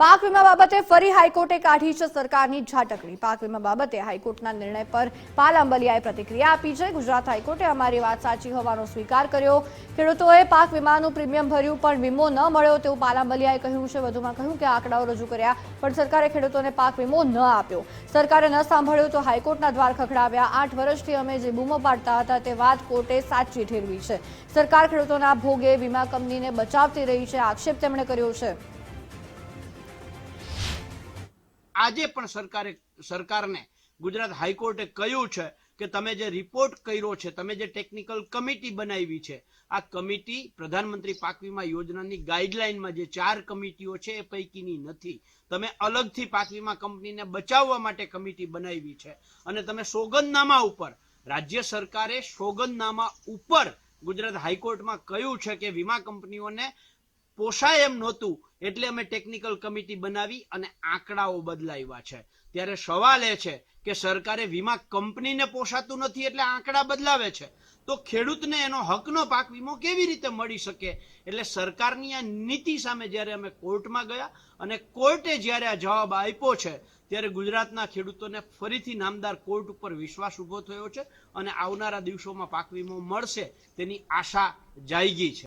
પાક વીમા બાબતે ફરી હાઈકોર્ટે કાઢી છે સરકારની ઝાટકડી પાક વીમા બાબતે હાઈકોર્ટના નિર્ણય પર પાલ અંબલિયાએ પ્રતિક્રિયા આપી છે. ગુજરાત હાઈકોર્ટે અમારી વાત સાચી હોવાનો સ્વીકાર કર્યો. ખેડૂતોએ પાક વીમાનું પ્રીમિયમ ભર્યું, પણ વીમો ન મળ્યો તેવું પાલ અંબલિયાએ કહ્યું છે. વધુમાં કહ્યું કે આંકડાઓ રજૂ કર્યા, પણ સરકારે ખેડૂતોને પાક વીમો ન આપ્યો. સરકારે ન સાંભળ્યું તો હાઈકોર્ટના દ્વાર ખખડાવ્યા. આઠ વર્ષથી અમે જે બૂમો પાડતા હતા તે વાત કોર્ટે સાચી ઠેરવી છે. સરકાર ખેડૂતોના ભોગે વીમા કંપનીને બચાવતી રહી છે, આક્ષેપ તેમણે કર્યો છે. આજે પણ સરકારે સરકારને ગુજરાત હાઈકોર્ટે કહ્યું છે કે તમે જે રિપોર્ટ કર્યો છે, તમે જે ટેકનિકલ કમિટી બનાવી છે, આ કમિટી પ્રધાનમંત્રી પાક વીમા યોજનાની ગાઈડલાઈનમાં જે ચાર કમિટીઓ છે એ પૈકીની નથી. તમે અલગથી પાક વીમા કંપનીને બચાવવા માટે કમિટી બનાવી છે. અને તમે સોગંદનામા ઉપર, રાજ્ય સરકારે સોગંદનામા ઉપર ગુજરાત હાઈકોર્ટમાં કહ્યું છે કે વીમા કંપનીઓને પોસાય એમ નહોતું એટલે અમે ટેકનિકલ કમિટી બનાવી અને આંકડાઓ બદલાવ્યા છે. ત્યારે સવાલ એ છે કે સરકારે વીમા કંપનીને પોસાતું નથી એટલે આંકડા બદલાવે છે. તો ખેડૂતને એનો હકનો પાક વીમો કેવી રીતે મળી શકે? એટલે સરકારની આ નીતિ સામે જ્યારે અમે કોર્ટમાં ગયા અને કોર્ટે જ્યારે આ જવાબ આપ્યો છે, ત્યારે ગુજરાતના ખેડૂતોને ફરીથી નામદાર કોર્ટ ઉપર વિશ્વાસ ઊભો થયો છે અને આવનારા દિવસોમાં પાક વીમો મળશે તેની આશા જાયગી છે.